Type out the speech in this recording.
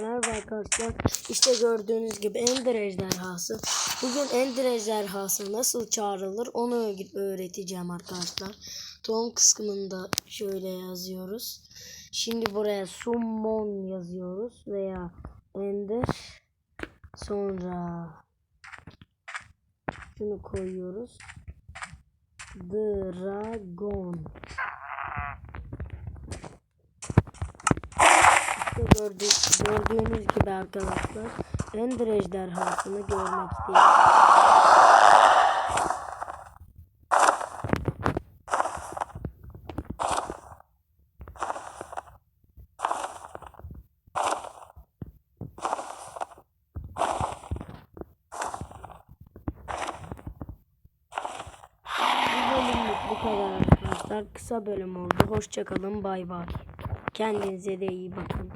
Merhaba arkadaşlar. İşte gördüğünüz gibi Ender ejderhası. Bugün Ender ejderhası nasıl çağrılır onu öğreteceğim arkadaşlar. Tohum kısmında şöyle yazıyoruz. Şimdi buraya summon yazıyoruz veya Ender. Sonra şunu koyuyoruz. Dragon. İşte gördü, gördüğünüz gibi arkadaşlar Ender ejderhasını. Bu bölümlük bu kadar arkadaşlar. Kısa bölüm oldu. Hoşçakalın. Bay bay. Kendinize de iyi bakın.